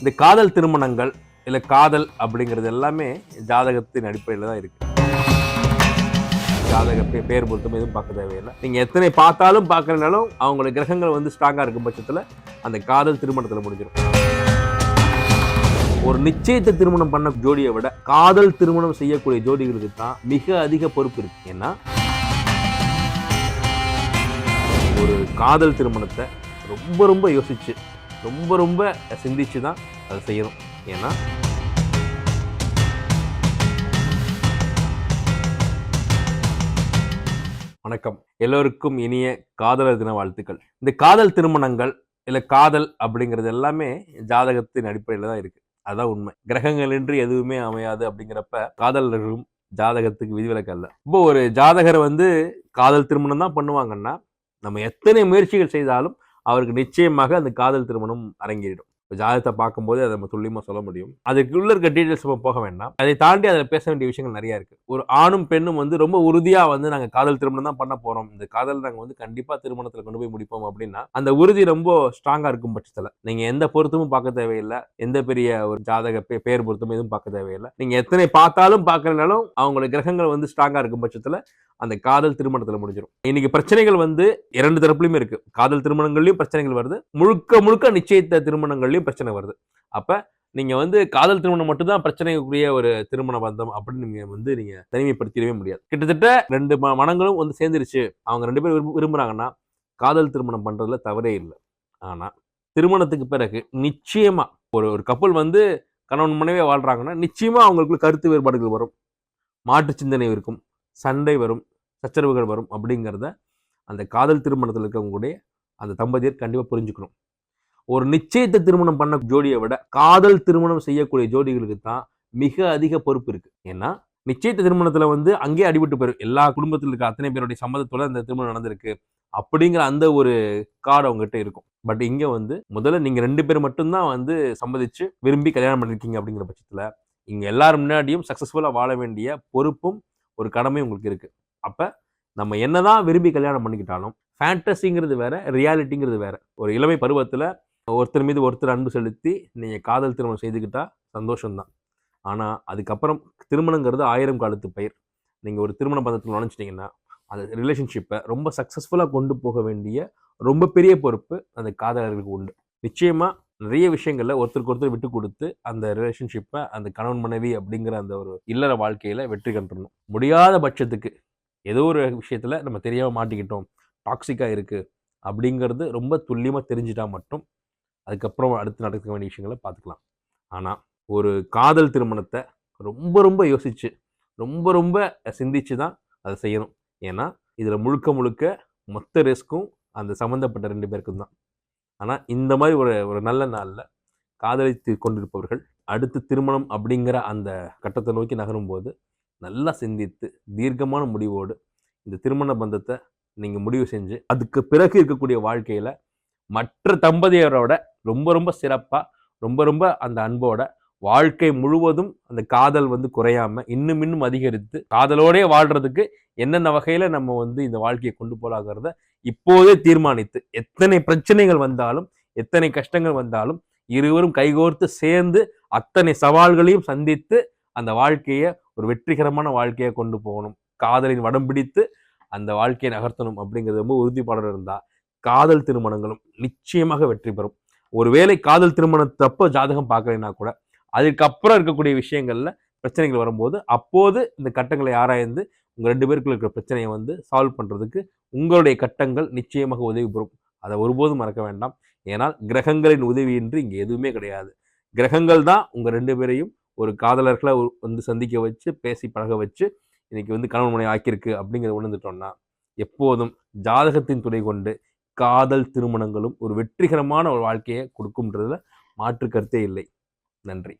இந்த காதல் திருமணங்கள் இல்லை காதல் அப்படிங்கிறது எல்லாமே ஜாதகத்தின் அடிப்படையில் தான் இருக்கு. ஜாதக பேர் பொருத்தம் எதுவும் பார்க்க தேவையில்லை. நீங்கள் எத்தனை பார்த்தாலும் பார்க்கலனாலும் அவங்களோட கிரகங்கள் வந்து ஸ்ட்ராங்காக இருக்கும் பட்சத்தில் அந்த காதல் திருமணத்தில் முடிஞ்சிடும் ஒரு நிச்சயத்தை திருமணம் பண்ண ஜோடியை விட காதல் திருமணம் செய்யக்கூடிய ஜோடிகளுக்கு தான் மிக அதிக பொறுப்பு இருக்கு. ஏன்னா ஒரு காதல் திருமணத்தை ரொம்ப ரொம்ப யோசிச்சு ரொம்ப ரொம்ப சிந்திச்சு தான் அதை செய்யணும். ஏன்னா வணக்கம். எல்லோருக்கும் இனிய காதலர் தின வாழ்த்துக்கள். இந்த காதல் திருமணங்கள் இல்லை காதல் அப்படிங்கிறது எல்லாமே ஜாதகத்தின் அடிப்படையில் தான் இருக்குது அதுதான் உண்மை. கிரகங்களின்றி எதுவுமே அமையாது அப்படிங்கிறப்ப காதலர்களும் ஜாதகத்துக்கு விதிவிலக்கு அல்ல. இப்போ ஒரு ஜாதகரை வந்து காதல் திருமணம் தான் பண்ணுவாங்கன்னா நம்ம எத்தனை முயற்சிகள் செய்தாலும் அவருக்கு நிச்சயமாக அந்த காதல் திருமணம் அரங்கேறிடும். இப்போ ஜாதகத்தை பார்க்கும்போது அதை நம்ம துல்லியமாக சொல்ல முடியும். அதுக்குள்ள இருக்க டீட்டெயில்ஸ் நம்ம போக வேண்டாம். அதை தாண்டி அதில் பேச வேண்டிய விஷயங்கள் நிறையா இருக்குது ஒரு ஆணும் பெண்ணும் வந்து ரொம்ப உறுதியாக வந்து நாங்கள் காதல் திருமணம் தான் பண்ண போகிறோம் இந்த காதல் நாங்கள் வந்து கண்டிப்பாக திருமணத்தில் கொண்டு போய் முடிப்போம் அப்படின்னா அந்த உறுதி ரொம்ப ஸ்ட்ராங்காக இருக்கும் பட்சத்தில். நீங்கள் எந்த பொருத்தமும் பார்க்க தேவையில்லை. எந்த பெரிய ஒரு ஜாதக பே- பேர் பொருத்தமும் எதுவும் பார்க்க தேவையில்லை. நீங்கள் எத்தனை பார்த்தாலும் பார்க்கலனாலும் அவங்களோட கிரகங்கள் வந்து ஸ்ட்ராங்காக இருக்கும் பட்சத்தில் அந்த காதல் திருமணத்தில் முடிஞ்சிடும் இன்னைக்கு பிரச்சனைகள் வந்து இரண்டு தரப்புலையுமே இருக்கு. காதல் திருமணங்கள்லையும் பிரச்சனைகள் வருது. முழுக்க முழுக்க நிச்சயித்த திருமணங்கள்லையும் பிரச்சனை வருது. அப்போ நீங்கள் வந்து காதல் திருமணம் மட்டும்தான் பிரச்சனைக்குரிய ஒரு திருமண பந்தம் அப்படின்னு நீங்கள் வந்து நீங்கள் தனிமைப்படுத்திடவே முடியாது. கிட்டத்தட்ட ரெண்டு ம- மனங்களும் வந்து சேர்ந்துருச்சு. அவங்க ரெண்டு பேரும் விரும்பு- விரும்புகிறாங்கன்னா காதல் திருமணம் பண்ணுறதுல தவறே இல்லை. ஆனால் திருமணத்துக்கு பிறகு நிச்சயமாக ஒரு ஒரு கப்பல் வந்து கணவன் மனைவியாக வாழ்றாங்கன்னா நிச்சயமாக அவங்களுக்குள்ள கருத்து வேறுபாடுகள் வரும். மாற்று சிந்தனை இருக்கும். சண்டை வரும் சச்சரவுகள் வரும் அப்படிங்கிறத அந்த காதல் திருமணத்தில் இருக்கவங்களுடைய அந்த தம்பதியர் கண்டிப்பாக புரிஞ்சுக்கணும். ஒரு நிச்சயத்தை திருமணம் பண்ண ஜோடியை விட காதல் திருமணம் செய்யக்கூடிய ஜோடிகளுக்கு தான் மிக அதிக பொறுப்பு இருக்குது ஏன்னா நிச்சயத்த திருமணத்தில் வந்து அங்கேயே அடிபட்டு போயிடும் எல்லா குடும்பத்தில் இருக்க அத்தனை பேருடைய சம்மதத்தோட அந்த திருமணம் நடந்திருக்கு அப்படிங்கிற அந்த ஒரு கார்டு அவங்ககிட்ட இருக்கும். பட் இங்கே வந்து முதல்ல நீங்கள் ரெண்டு பேர் மட்டும்தான் வந்து சம்மதிச்சு விரும்பி கல்யாணம் பண்ணியிருக்கீங்க அப்படிங்கிற பட்சத்தில் இங்கே எல்லாரும் முன்னாடியும் சக்ஸஸ்ஃபுல்லாக வாழ வேண்டிய பொறுப்பும் ஒரு கடமை உங்களுக்கு இருக்குது அப்போ நம்ம என்னதான் விரும்பி கல்யாணம் பண்ணிக்கிட்டாலும் ஃபேண்டஸிங்கிறது வேற ரியாலிட்டிங்கிறது வேற. ஒரு இளமை பருவத்தில் ஒருத்தர் மீது ஒருத்தர் அன்பு செலுத்தி நீங்கள் காதல் திருமணம் செய்துக்கிட்டா சந்தோஷம்தான். ஆனால் அதுக்கப்புறம் திருமணங்கிறது ஆயிரம் காலத்து பயிர். நீங்கள் ஒரு திருமண பந்தத்தில் நுழைஞ்சிட்டீங்கன்னா அந்த ரிலேஷன்ஷிப்பை ரொம்ப சக்ஸஸ்ஃபுல்லாக கொண்டு போக வேண்டிய ரொம்ப பெரிய பொறுப்பு அந்த காதலர்களுக்கு உண்டு. நிச்சயமாக நிறைய விஷயங்களில் ஒருத்தருக்கு ஒருத்தர் விட்டு கொடுத்து அந்த ரிலேஷன்ஷிப்பை அந்த கணவன் மனைவி அப்படிங்கிற அந்த ஒரு இல்லற வாழ்க்கையில் வெற்றி கண்டுறணும். முடியாத பட்சத்துக்கு ஏதோ ஒரு விஷயத்தில் நம்ம தெரியாமல் மாட்டிக்கிட்டோம் டாக்ஸிக்காக இருக்குது அப்படிங்கிறது ரொம்ப துல்லியமாக தெரிஞ்சிட்டா மட்டும் அதுக்கப்புறம் அடுத்து நடக்க வேண்டிய விஷயங்களை பார்த்துக்கலாம். ஆனால் ஒரு காதல் திருமணத்தை ரொம்ப ரொம்ப யோசித்து ரொம்ப ரொம்ப சிந்திச்சு தான் அதை செய்யணும். ஏன்னா இதில் முழுக்க முழுக்க மொத்த ரிஸ்க்கும் அந்த சம்மந்தப்பட்ட ரெண்டு பேருக்கும் தான். ஆனால் இந்த மாதிரி ஒரு ஒரு நல்ல நாளில் காதலித்து கொண்டிருப்பவர்கள் அடுத்து திருமணம் அப்படிங்கிற அந்த கட்டத்தை நோக்கி நகரும்போது நல்லா சிந்தித்து தீர்க்கமான முடிவோடு இந்த திருமண பந்தத்தை நீங்கள் முடிவு செஞ்சு அதுக்கு பிறகு இருக்கக்கூடிய வாழ்க்கையில் மற்ற தம்பதியரோட ரொம்ப ரொம்ப சிறப்பாக ரொம்ப ரொம்ப அந்த அன்போட வாழ்க்கை முழுவதும் அந்த காதல் வந்து குறையாம இன்னும் இன்னும் அதிகரித்து காதலோடே வாழ்றதுக்கு என்னென்ன வகையில நம்ம வந்து இந்த வாழ்க்கையை கொண்டு போலாங்கிறத இப்போதே தீர்மானித்து எத்தனை பிரச்சனைகள் வந்தாலும் எத்தனை கஷ்டங்கள் வந்தாலும் இருவரும் கைகோர்த்து சேர்ந்து அத்தனை சவால்களையும் சந்தித்து அந்த வாழ்க்கையை ஒரு வெற்றிகரமான வாழ்க்கையை கொண்டு போகணும். காதலின் வடம் பிடித்து அந்த வாழ்க்கையை நகர்த்தணும் அப்படிங்கிறது ரொம்ப உறுதிப்பாடு இருந்தா காதல் திருமணங்களும் நிச்சயமாக வெற்றி பெறும். ஒருவேளை காதல் திருமணத்தப்போ ஜாதகம் பார்க்கலைன்னா கூட அதுக்கப்புறம் இருக்கக்கூடிய விஷயங்களில் பிரச்சனைகள் வரும்போது அப்போது இந்த கட்டங்களை ஆராய்ந்து உங்கள் ரெண்டு பேருக்குள்ள இருக்கிற பிரச்சனையை வந்து சால்வ் பண்ணுறதுக்கு உங்களுடைய கட்டங்கள் நிச்சயமாக உதவி பெறும். அதை ஒருபோதும் மறக்க வேண்டாம். ஏனால் கிரகங்களின் உதவியின்றி இங்கே எதுவுமே கிடையாது. கிரகங்கள் தான் உங்கள் ரெண்டு பேரையும் ஒரு காதலர்களை வந்து சந்திக்க வச்சு பேசி பழக வச்சு இன்னைக்கு வந்து கணவன் மனை ஆக்கியிருக்கு அப்படிங்கிறத உணர்ந்துட்டோம்னா எப்போதும் ஜாதகத்தின் துணை கொண்டு காதல் திருமணங்களும் ஒரு வெற்றிகரமான ஒரு வாழ்க்கையை கொடுக்கும்ன்றதுல மாற்று கருத்தே இல்லை. நன்றி.